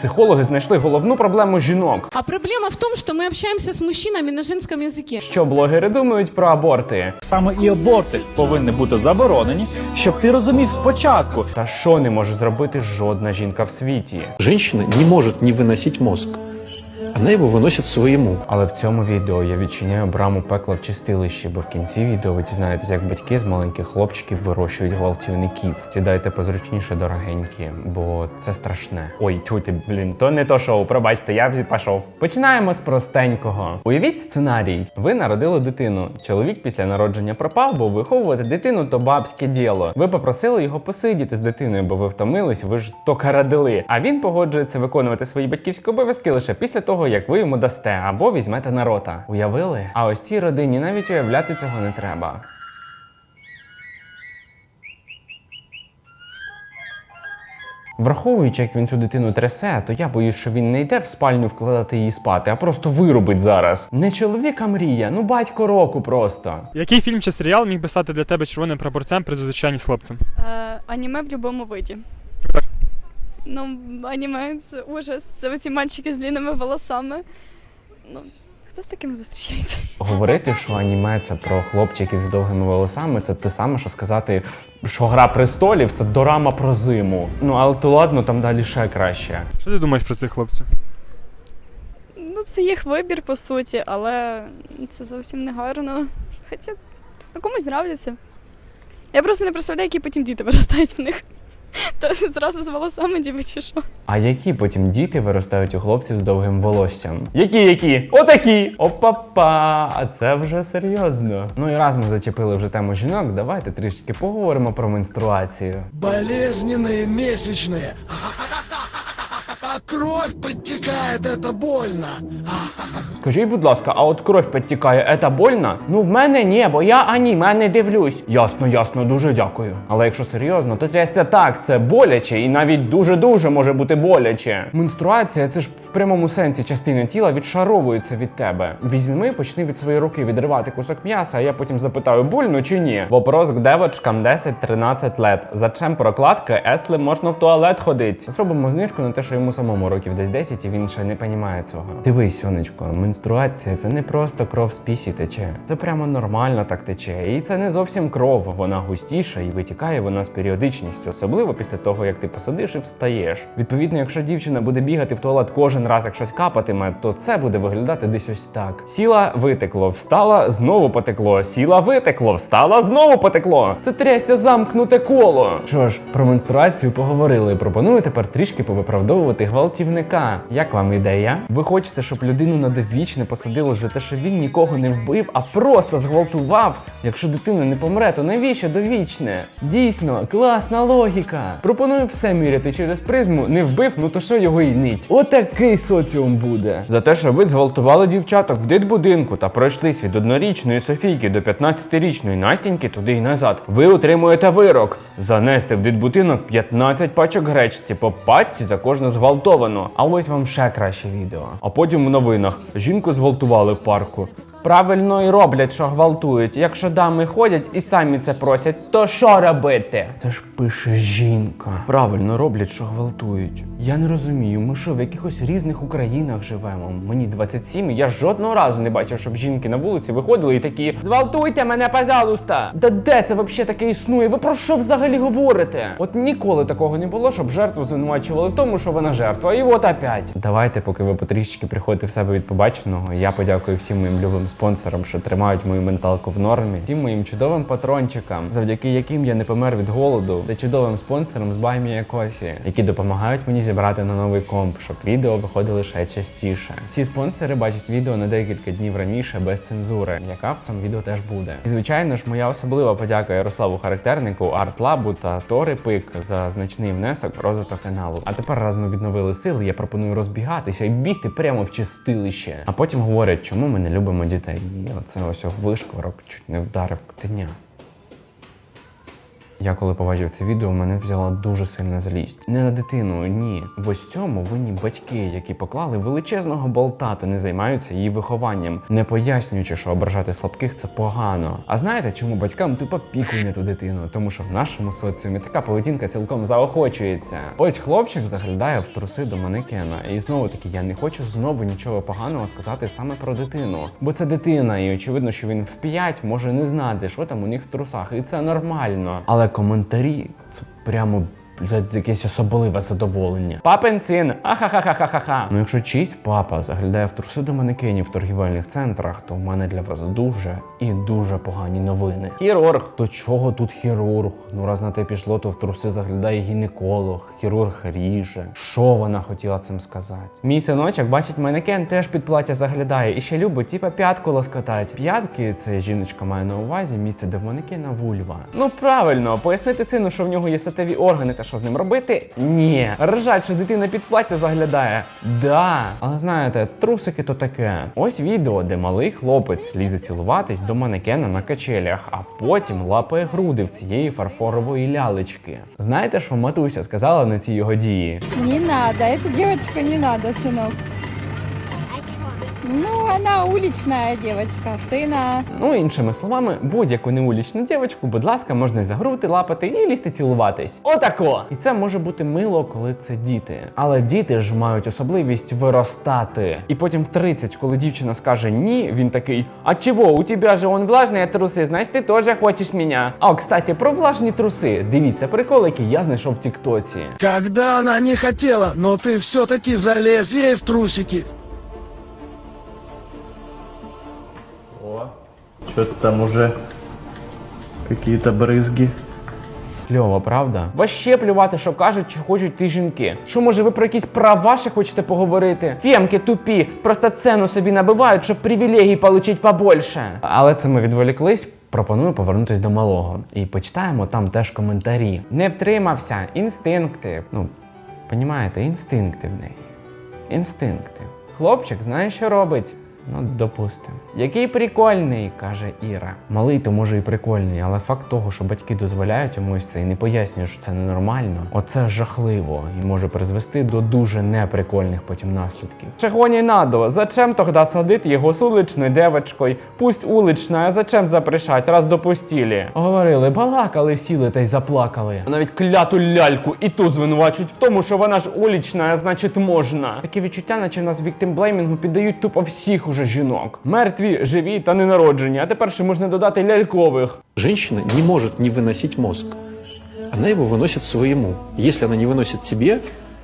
Психологи знайшли головну проблему жінок. А проблема в том, что мы общаемся с мужчинами на женском языке. Що блогери думають про аборти? Саме і аборти повинні бути заборонені, щоб ти розумів спочатку, Та що не може зробити жодна жінка в світі? Женщина не может не выносить мозг. Она его выносит своему. Але в цьому відео я відчиняю браму пекла в чистилищі, бо в кінці відео ви дізнаєтесь, як батьки з маленьких хлопчиків вирощують гвалтівників. Сідайте позручніше, дорогенькі, бо це страшне. Ой, тьфу блін, то не то шоу. Пробачте, я пішов. Починаємо з простенького. Уявіть сценарій: ви народили дитину. Чоловік після народження пропав, бо виховувати дитину то бабське діло. Ви попросили його посидіти з дитиною, бо ви втомились, ви ж тока радили. А він погоджується виконувати свої батьківські обов'язки лише після того, як ви йому дасте або візьмете на рота. Уявили? А ось цій родині навіть уявляти цього не треба. Враховуючи, як він цю дитину трясе, то я боюсь, що він не йде в спальню вкладати її спати, а просто вирубить зараз. Не чоловік, а мрія, ну батько року просто. Який фільм чи серіал міг би стати для тебе червоним прапорцем при зустрічанні з хлопцем? Е, аніме в будь-якому виді. Ну, аніме це ужас. Це оці мальчики з длинними волосами. Ну, хто з таким зустрічається? Говорити, що аніме це про хлопчиків з довгими волосами, це те саме, що сказати, що гра престолів це дорама про зиму. Ну але то ладно, там далі ще краще. Що ти думаєш про цих хлопців? Ну, це їх вибір, по суті, але це зовсім не гарно. Хоча ну, комусь нравляться. Я просто не представляю, які потім діти виростають в них. То зразу з волосами діви чи що. А які потім діти виростають у хлопців з довгим волоссям? Які, які? Отакі! Опа-па! А це вже серйозно. Ну і раз ми зачепили вже тему жінок, давайте трішки поговоримо про менструацію. Болезненные месячные. А кровь подтекает, это больно. Скажіть, будь ласка, а от кров підтікає, це больно? Ну в мене ні, бо я аніме не дивлюсь. Ясно, ясно, дуже дякую. Але якщо серйозно, то трясця так, це боляче і навіть дуже-дуже може бути боляче. Менструація це ж в прямому сенсі частини тіла відшаровуються від тебе. Візьми, почни від своєї руки відривати кусок м'яса, а я потім запитаю, больно чи ні. Вопрос к девочкам 10-13 лет. Зачем прокладка, если можна в туалет ходить? Зробимо знижку на те, що йому самому років десь 10, і він ще не розуміє цього. Дивись, сонечко, менструація це не просто кров з пісі тече. Це прямо нормально так тече. І це не зовсім кров. Вона густіша і витікає вона з періодичністю, особливо після того, як ти посадиш і встаєш. Відповідно, якщо дівчина буде бігати в туалет кожен раз, як щось капатиме, то це буде виглядати десь ось так. Сіла, витекло, встала, знову потекло. Сіла, витекло, встала, знову потекло. Це трястя замкнуте коло. Що ж, про менструацію поговорили. Пропоную тепер трішки повиправдовувати гвалтівника. Як вам ідея? Ви хочете, щоб людину на довічне посадили за те, що він нікого не вбив, а просто зґвалтував? Якщо дитина не помре, то навіщо довічне? Дійсно, класна логіка. Пропоную все міряти через призму. Не вбив, ну то що його й нить. Отакий соціум буде. За те, що ви зґвалтували дівчаток в дитбудинку та пройшлись від однорічної Софійки до 15-річної Настіньки туди й назад. Ви отримуєте вирок занести в дитбудинок 15 пачок гречці по пачці за кожну зґвалтовану. А ось вам ще краще відео. А потім в новинах жінку зґвалтували в парку. Правильно і роблять, що гвалтують. Якщо дами ходять і самі це просять, то що робити? Це ж пише жінка. Правильно роблять, що гвалтують. Я не розумію, ми що в якихось різних Українах живемо. Мені 27, і я жодного разу не бачив, щоб жінки на вулиці виходили і такі Зґвалтуйте мене, пожалуйста! Да де це взагалі таке існує? Ви про що взагалі говорите? От ніколи такого не було, щоб жертву звинувачували в тому, що вона жертва. І от опять. Давайте, поки ви потрішечки приходите в себе від побаченого, я подякую всім моїм любим спонсорам, що тримають мою менталку в нормі, всім моїм чудовим патрончикам, завдяки яким я не помер від голоду, та чудовим спонсорам з Баймія Кофі, які допомагають мені зібрати на новий комп, щоб відео виходили ще частіше. Ці спонсори бачать відео на декілька днів раніше без цензури, яка в цьому відео теж буде. І звичайно ж, моя особлива подяка Ярославу Характернику, Артлабу та Тори Пик за значний внесок розвиток каналу. А тепер, раз ми відновили сили, я пропоную розбігатися і бігти прямо в чистилище. А потім говорять, чому ми не любимо дітей. І оце ось вишкорок чуть не вдарив котеня. Я коли побачив це відео, мене взяла дуже сильна злість. Не на дитину, ні. В ось цьому винні батьки, які поклали величезного болта та не займаються її вихованням, не пояснюючи, що ображати слабких це погано. А знаєте, чому батькам тупо пікують ту дитину? Тому що в нашому соціумі така поведінка цілком заохочується. Ось хлопчик заглядає в труси до манекена, і знову таки я не хочу знову нічого поганого сказати саме про дитину, бо це дитина, і очевидно, що він в 5 може не знати, що там у них в трусах, і це нормально. Але коментарі це прямо. Блядь, якесь особливе задоволення. Папин син, ахахахахаха. Ну, якщо чийсь папа заглядає в труси до манекенів в торгівельних центрах, то в мене для вас дуже і дуже погані новини. Хірург, то чого тут хірург? Ну раз на те пішло, то в труси заглядає гінеколог, хірург ріже. Що вона хотіла цим сказати? Мій синочок бачить манекен, теж під плаття заглядає і ще любить, типа п'ятку лоскотать. П'ятки це жіночка має на увазі місце, де в манекена вульва. Ну правильно, пояснити сину, що в нього є статеві органи та що з ним робити? Ні. Ржать, що дитина під плаття заглядає. Да. Але знаєте, трусики то таке. Ось відео, де малий хлопець лізе цілуватись до манекена на качелях, а потім лапає груди в цієї фарфорової лялечки. Знаєте, що матуся сказала на ці його дії? Не надо, ця дівчинка не надо, сынок. Ну, она уличная девочка, сына. Ну, іншими словами, будь-яку неулічну дівчинку, будь ласка, можна за груди лапати і лізти цілуватись. Отако! І це може бути мило, коли це діти. Але діти ж мають особливість виростати. І потім в 30, коли дівчина скаже ні, він такий: А чого? У тебе же он влажні труси, значить ти теж хочеш мене. А, кстати, про влажні труси. Дивіться, прикол, який я знайшов в Тіктоці. Когда она не хотела, но ты все-таки залез ей в трусики. Что-то там уже какие-то брызги. Кльово, правда? Ваще плювати, що кажуть, чи хочуть ті жінки. Що може ви про якісь права ще хочете поговорити? Фємки тупі, просто цену собі набивають, щоб привілегій получить побольше. Але це ми відволіклись. Пропоную повернутись до малого і почитаємо там теж коментарі. Не втримався, інстинкти. Ну, понімаєте, інстинкти в неї. Інстинкти. Хлопчик знає, що робить. Ну, допустим. Який прикольний, каже Іра. Малий то може і прикольний, але факт того, що батьки дозволяють йомусь це і не пояснюють, що це ненормально, оце жахливо і може призвести до дуже неприкольних потім наслідків. Чого не надо? Зачем тогда садить його з уличною девочкою? Пусть улична, а зачем запрещать, раз допустили? Говорили, балакали, сіли та й заплакали. А навіть кляту ляльку і ту звинувачують в тому, що вона ж улична, а значить можна. Таке відчуття, наче в нас віктимблеймінгу піддають тупо всіх уже жінок. Мертві, живі та ненароджені. А тепер ще можна додати лялькових. Женщина не может не выносить мозг. Она его выносит своему. Если она не выносит тебе,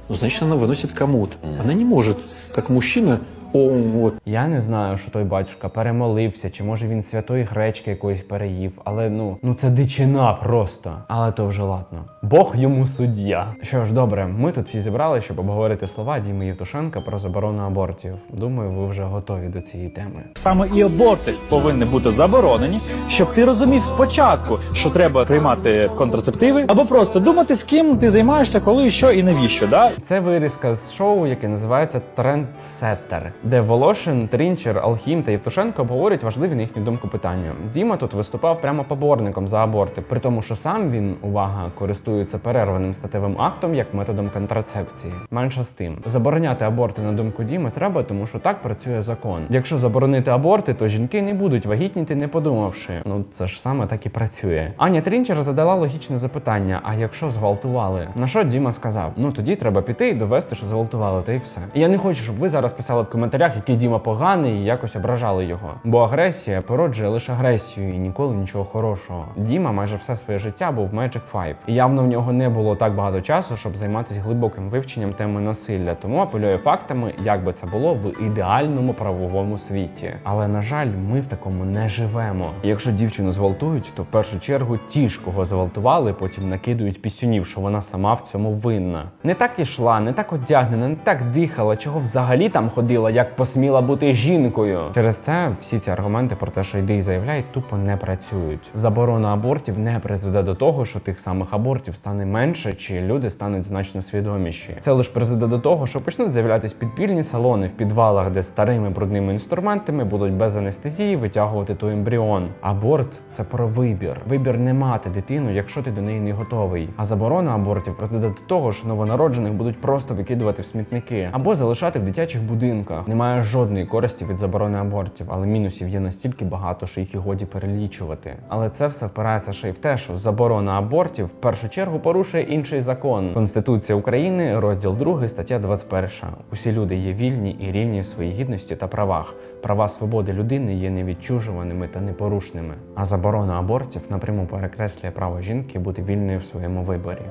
ну, значит, она выносит кому-то. Она не может, как мужчина, о, вот, Я не знаю, що той батюшка перемолився, чи може він святої гречки якоїсь переїв, але ну, ну це дичина просто. Але то вже ладно. Бог йому суддя. Що ж, добре, ми тут всі зібрали, щоб обговорити слова Діми Євтушенка про заборону абортів. Думаю, ви вже готові до цієї теми. Саме і аборти повинні бути заборонені, щоб ти розумів спочатку, що треба приймати контрацептиви, або просто думати, з ким ти займаєшся, коли, що і навіщо. Да? Це вирізка з шоу, яке називається Трендсеттер, де Волошин, Трінчер, Алхім та Євтушенко обговорюють важливі на їхню думку питання. Діма тут виступав прямо поборником за аборти, при тому, що сам він, увага, користується перерваним статевим актом як методом контрацепції. Менше з тим, забороняти аборти на думку Діми треба, тому що так працює закон. Якщо заборонити аборти, то жінки не будуть вагітніти, не подумавши. Ну це ж саме так і працює. Аня Трінчер задала логічне запитання: а якщо зґвалтували? На що Діма сказав? Ну тоді треба піти і довести, що зґвалтували, та й все. І я не хочу, щоб ви зараз писали в коментарях, який Діма поганий і якось ображали його. Бо агресія породжує лише агресію і ніколи нічого хорошого. Діма майже все своє життя був Magic 5. І явно в нього не було так багато часу, щоб займатися глибоким вивченням теми насилля. Тому апелюю фактами, як би це було в ідеальному правовому світі. Але на жаль, ми в такому не живемо. І якщо дівчину зґвалтують, то в першу чергу ті ж, кого зґвалтували, потім накидують пісюнів, що вона сама в цьому винна. Не так ішла, не так одягнена, не так дихала, чого взагалі там ходила, як посміла бути жінкою. Через це всі ці аргументи про те, що йди і заявляй, тупо не працюють. Заборона абортів не призведе до того, що тих самих абортів стане менше, чи люди стануть значно свідоміші. Це лише призведе до того, що почнуть з'являтись підпільні салони в підвалах, де старими брудними інструментами будуть без анестезії витягувати той ембріон. Аборт це про вибір. Вибір не мати дитину, якщо ти до неї не готовий. А заборона абортів призведе до того, що новонароджених будуть просто викидувати в смітники або залишати в дитячих будинках. Немає жодної користі від заборони абортів, але мінусів є настільки багато, що їх і годі перелічувати. Але це все впирається ще й в те, що заборона абортів в першу чергу порушує інший закон Конституція України, розділ 2, стаття 21. Усі люди є вільні і рівні в своїй гідності та правах. Права свободи людини є невідчужуваними та непорушними. А заборона абортів напряму перекреслює право жінки бути вільною в своєму виборі.